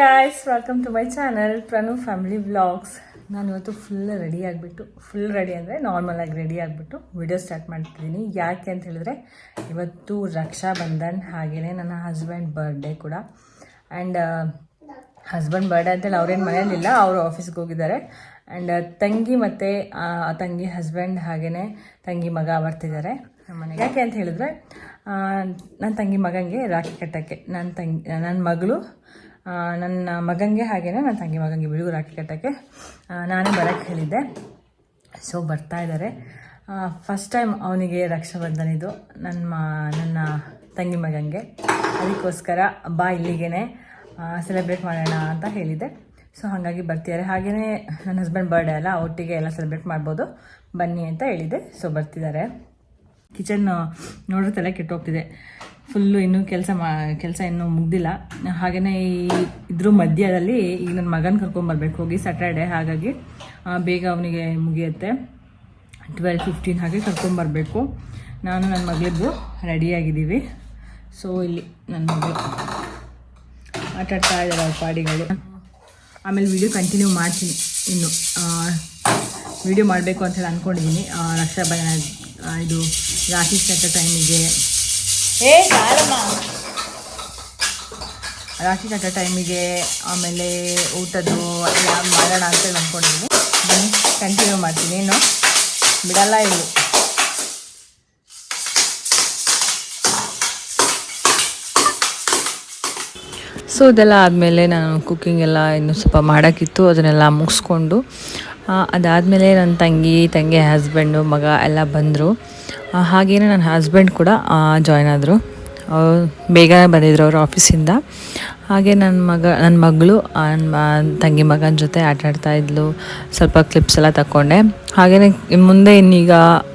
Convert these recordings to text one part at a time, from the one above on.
Guys welcome to my channel Pranu family vlogs ನಾನು ಇವತ್ತು full ready ಆಗಿಬಿಟ್ಟು full ready ಅಂದರೆ ನಾರ್ಮಲಾಗಿ ರೆಡಿ ಆಗಿಬಿಟ್ಟು ವಿಡಿಯೋ ಸ್ಟಾರ್ಟ್ ಮಾಡ್ತಿದ್ದೀನಿ. ಯಾಕೆ ಅಂತ ಹೇಳಿದ್ರೆ, ಇವತ್ತು ರಕ್ಷಾ ಬಂಧನ್ ಹಾಗೆಯೇ ನನ್ನ ಹಸ್ಬೆಂಡ್ ಬರ್ಡೇ ಕೂಡ. ಆ್ಯಂಡ್ ಹಸ್ಬೆಂಡ್ ಬರ್ಡೇ ಅಂತೇಳಿ ಅವ್ರೇನು ಮನೇಲಿಲ್ಲ ಅವರು ಆಫೀಸ್ಗೆ ಹೋಗಿದ್ದಾರೆ. ಆ್ಯಂಡ್ ತಂಗಿ ಮತ್ತು ತಂಗಿ ಹಸ್ಬೆಂಡ್ ಹಾಗೆಯೇ ತಂಗಿ ಮಗ ಬರ್ತಿದ್ದಾರೆ ಮನೆಗೆ. ಯಾಕೆ ಅಂತ ಹೇಳಿದ್ರೆ ನನ್ನ ತಂಗಿ ಮಗನಿಗೆ ರಾಖಿ ಕಟ್ಟೋಕ್ಕೆ ನನ್ನ ತಂಗಿ ನನ್ನ ಮಗಳು ನನ್ನ ಮಗನಿಗೆ ಹಾಗೆಯೇ ನನ್ನ ತಂಗಿ ಮಗನಿಗೆ ಬಿಡುಗು ರಾಖಿ ಕಟ್ಟೋಕ್ಕೆ ನಾನೇ ಬರೋಕ್ಕೆ ಹೇಳಿದ್ದೆ. ಸೊ ಬರ್ತಾ ಇದ್ದಾರೆ ಫಸ್ಟ್ ಟೈಮ್ ಅವನಿಗೆ ರಕ್ಷಾಬಂಧನ ಇದು ನನ್ನ ಮ, ನನ್ನ ತಂಗಿ ಮಗನಿಗೆ. ಅದಕ್ಕೋಸ್ಕರ ಬಾ ಇಲ್ಲಿಗೇ ಸೆಲೆಬ್ರೇಟ್ ಮಾಡೋಣ ಅಂತ ಹೇಳಿದ್ದೆ. ಸೊ ಹಾಗಾಗಿ ಬರ್ತಿದ್ದಾರೆ ಹಾಗೆಯೇ ನನ್ನ ಹಸ್ಬೆಂಡ್ ಬರ್ಡೇ ಅಲ್ಲ, ಒಟ್ಟಿಗೆ ಎಲ್ಲ ಸೆಲೆಬ್ರೇಟ್ ಮಾಡ್ಬೋದು. ಬನ್ನಿ ಅಂತ ಹೇಳಿದ್ದೆ. ಸೊ ಬರ್ತಿದ್ದಾರೆ ಕಿಚನ್ ನೋಡಿದ್ರೆ ತಲೆ ಕೆಟ್ಟೋಗ್ತಿದೆ ಫುಲ್ಲು ಇನ್ನೂ ಕೆಲಸ ಮಾ, ಕೆಲಸ ಇನ್ನೂ ಮುಗ್ದಿಲ್ಲ. ಹಾಗೆಯೇ ಈ ಇದ್ರ ಮಧ್ಯದಲ್ಲಿ ಈಗ ನನ್ನ ಮಗನ ಕರ್ಕೊಂಬರ್ಬೇಕು ಹೋಗಿ ಸ್ಯಾಟರ್ಡೆ ಹಾಗಾಗಿ ಬೇಗ ಅವನಿಗೆ ಮುಗಿಯುತ್ತೆ. ಟ್ವೆಲ್ ಫಿಫ್ಟೀನ್ ಹಾಗೆ ಕರ್ಕೊಂಬರ್ಬೇಕು ನಾನು ನನ್ನ ಮಗಳಿದ್ದು ರೆಡಿಯಾಗಿದ್ದೀವಿ ಸೊ ಇಲ್ಲಿ ನನ್ನ ಮಗಳು. ಆಟಾಡ್ತಾ ಇದ್ದಾರೆ ಅವ್ರ ಪಾಡಿಗಳು. ಆಮೇಲೆ ವಿಡಿಯೋ ಕಂಟಿನ್ಯೂ ಮಾಡ್ತೀನಿ ಇನ್ನು. ವಿಡಿಯೋ ಮಾಡಬೇಕು ಅಂತ ಹೇಳಿ ಅಂದ್ಕೊಂಡಿದ್ದೀನಿ ರಕ್ಷಾಬಂಧನ ಇದು ರಾಶಿ ಕಟ್ಟೋ ಟೈಮಿಗೆ ಏ ರಾಖಿ ಕಟ್ಟೋ ಟೈಮಿಗೆ ಆಮೇಲೆ ಊಟದ್ದು ಎಲ್ಲ ಮಾಡೋಣ ಅಂತೇಳಿ ಅಂದ್ಕೊಂಡಿದ್ದೀನಿ. ಬನ್ನಿ ಕಂಟಿನ್ಯೂ ಮಾಡ್ತೀನಿ. ಏನು? ಬಿಡಲ್ಲ ಇವು ಸೊ ಇದೆಲ್ಲ ಆದಮೇಲೆ ನಾನು ಕುಕ್ಕಿಂಗ್ ಎಲ್ಲ ಇನ್ನೂ ಸ್ವಲ್ಪ ಮಾಡೋಕ್ಕಿತ್ತು. ಅದನ್ನೆಲ್ಲ ಮುಗಿಸ್ಕೊಂಡು ಅದಾದಮೇಲೆ ನನ್ನ ತಂಗಿ ತಂಗಿ ಹಸ್ಬೆಂಡು ಮಗ ಎಲ್ಲ ಬಂದರು. ಹಾಗೆಯೇ ನನ್ನ ಹಸ್ಬೆಂಡ್ ಕೂಡ ಜಾಯ್ನ್ ಆದರು. ಬೇಗ ಬಂದಿದ್ರು ಅವ್ರ ಆಫೀಸಿಂದ ಹಾಗೆ ನನ್ನ ಮಗ ನನ್ನ ಮಗಳು ನನ್ನ ತಂಗಿ ಮಗನ ಜೊತೆ ಆಟ ಆಡ್ತಾ ಇದ್ಲು. ಸ್ವಲ್ಪ ಕ್ಲಿಪ್ಸ್ ಎಲ್ಲ ತಗೊಂಡೆ ಹಾಗೆಯೇ ಮುಂದೆ ಇನ್ನೀಗ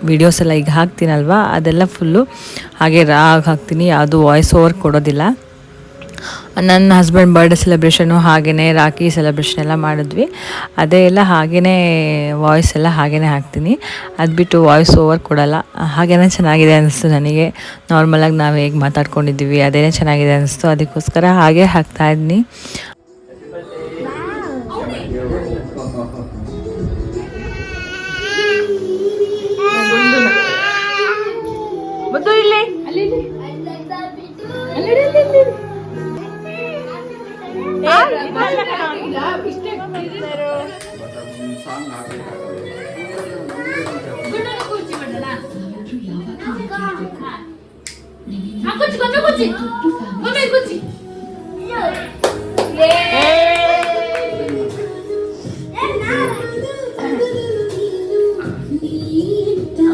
ವೀಡಿಯೋಸ್ ಎಲ್ಲ ಈಗ ಹಾಕ್ತೀನಲ್ವಾ? ಅದೆಲ್ಲ ಫುಲ್ಲು ಹಾಗೆ ರಾಗ್ ಹಾಕ್ತೀನಿ, ಯಾವುದು ವಾಯ್ಸ್ ಓವರ್ ಕೊಡೋದಿಲ್ಲ. ನನ್ನ ಹಸ್ಬೆಂಡ್ ಬರ್ಡೇ ಸೆಲೆಬ್ರೇಷನು ಹಾಗೆಯೇ ರಾಖಿ ಸೆಲೆಬ್ರೇಷನ್ ಎಲ್ಲ ಮಾಡಿದ್ವಿ. ಅದೇ ಎಲ್ಲ ಹಾಗೆಯೇ ವಾಯ್ಸ್ ಎಲ್ಲ ಹಾಗೆಯೇ ಹಾಕ್ತೀನಿ. ಅದು ಬಿಟ್ಟು ವಾಯ್ಸ್ ಓವರ್ ಕೊಡಲ್ಲ. ಹಾಗೆಯೇ ಚೆನ್ನಾಗಿದೆ ಅನಿಸ್ತು ನನಗೆ. ನಾರ್ಮಲಾಗಿ ನಾವು ಹೇಗೆ ಮಾತಾಡ್ಕೊಂಡಿದ್ದೀವಿ ಅದೇ ಚೆನ್ನಾಗಿದೆ ಅನಿಸ್ತು. ಅದಕ್ಕೋಸ್ಕರ ಹಾಗೆ 아, 그치, 건너 그치. 건너 그치.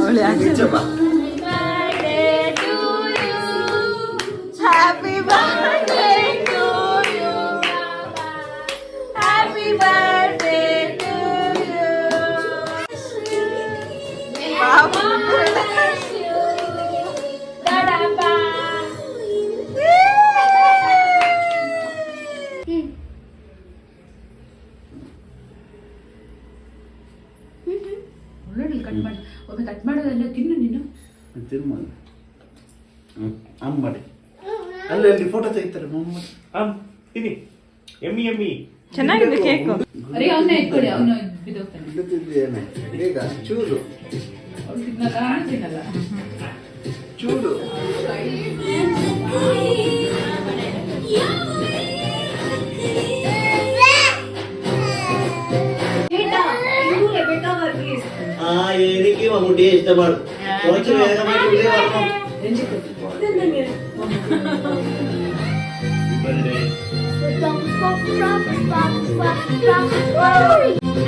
원래 안 해줘봐. Happy birthday to you, Happy birthday. ಒಳ್ಳೆ ಕಟ್ ಮಾಡಿ ಒಮ್ಮೆ ಕಟ್ ಮಾಡೋದಲ್ಲ ತಿನ್ನು ನೀನು. ತಿರುಮಲ ಅಮ್ಮ ಮಾಡಿ. ಅಲ್ಲಿ ಅಲ್ಲಿ ಫೋಟೋ ತೆಗಿತಾರೆ ಮೊಹಮ್ಮದ್ ಆಮ್ ತಿನ್ನಿ. ಎಮ್ಮಿ ಎಮ್ಮಿ. ಚೆನ್ನಾಗಿದೆ ಕೇಕ್ ಅರೆ ಅವನ್ನ ಇಟ್ಕೊಳ್ಳಿ ಅವನು ಬಿದ್ದೋಗ್ತಾನೆ. ಇಲ್ಲದಿದ್ದೇನೆ ಬೇಗ ಚೂರು. ಅವ್ಳು ತಿನ್ನಲ್ಲ ನಾನು ತಿನ್ನಲ್ಲ. ಚೂರು. എനിക്ക് മമ്മൂട്ടിയെ ഇഷ്ടമാണ് കുറച്ച് വേഗമായിട്ട് ഉള്ളിൽ വരണം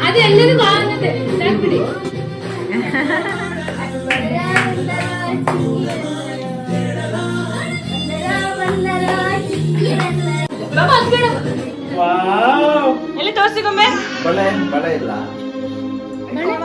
ಅದು ಎಲ್ಲರಿಗೂ ಆಗುತ್ತೆ ಸಾಕ್ಬಿಡಿ ಬಾಬಾ ಅದು ಬೇಡ ಎಲ್ಲಿ ತೋರಿಸಿಗೊಮ್ಮೆ ಬಳೆ ಬಳೆ ಇಲ್ಲ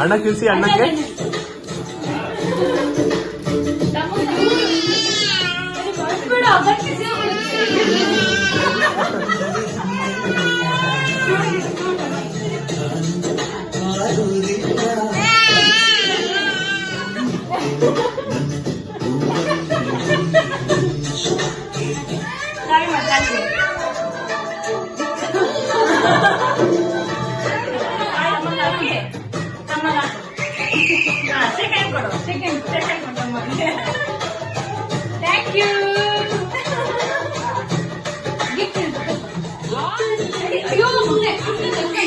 ಅಣ್ಣ? ಕಿಲ್ಸಿ ಅಣ್ಣಕ್ಕೆ? ಅಯ್ಯೋ ಮಗನೇ ಮಮ್ಮಿ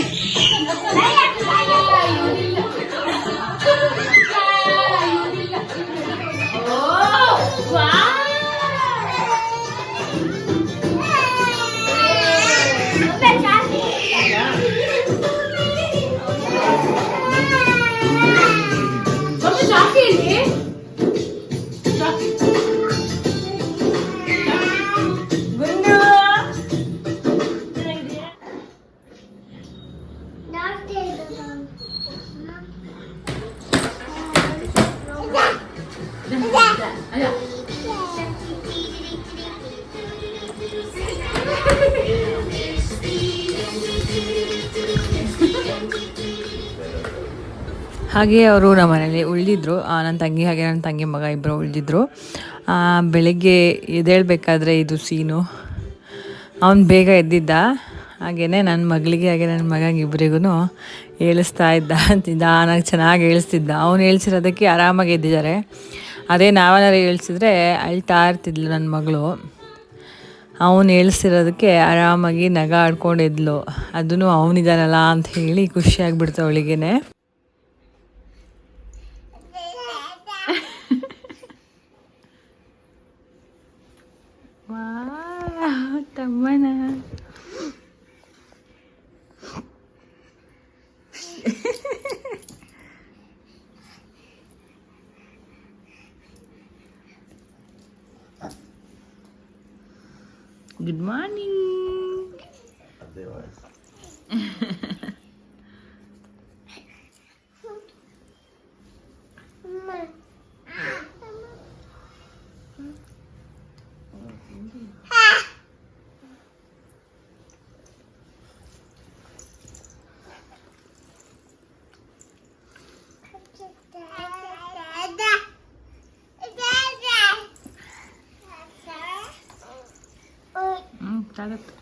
ಹಾಗೆ ಅವರು ನಮ್ಮ ಮನೇಲಿ ಉಳಿದಿದ್ರು. ನನ್ನ ತಂಗಿ ಹಾಗೆ ನನ್ನ ತಂಗಿ ಮಗ ಇಬ್ಬರು ಉಳಿದಿದ್ರು. ಬೆಳಗ್ಗೆ ಎದ್ದೇಳಬೇಕಾದ್ರೆ ಇದು ಸೀನು. ಅವನು ಬೇಗ ಎದ್ದಿದ್ದ. ಹಾಗೆಯೇ ನನ್ನ ಮಗಳಿಗೆ ಹಾಗೆ ನನ್ನ ಮಗಂಗೆ ಇಬ್ಬರಿಗೂ ಹೇಳಿಸ್ತಾ ಇದ್ದ. ನಿಧಾನಾಗಿ ಚೆನ್ನಾಗಿ ಏಳಿಸ್ತಿದ್ದ. ಅವನು ಏಳ್ಸಿರೋದಕ್ಕೆ ಆರಾಮಾಗಿ ಎದ್ದಿದ್ದಾರೆ. ಅದೇ ನಾವೆಲ್ಲಾರು ಹೇಳ್ಸಿದ್ರೆ ಅಳ್ತಾ ಇರ್ತಿದ್ಲು ನನ್ನ ಮಗಳು. ಅವನು ಹೇಳ್ಸಿರೋದಕ್ಕೆ ಆರಾಮಾಗಿ ನಗ ಆಡ್ಕೊಂಡಿದ್ಲು. ಅದನ್ನು ಅವನಿದಾನಲ್ಲ ಅಂತ ಹೇಳಿ ಖುಷಿಯಾಗ್ಬಿಡ್ತು ಅವಳಿಗೇನೆ. ವಾವ್, ತಮ್ಮನ. Good morning. obrigada.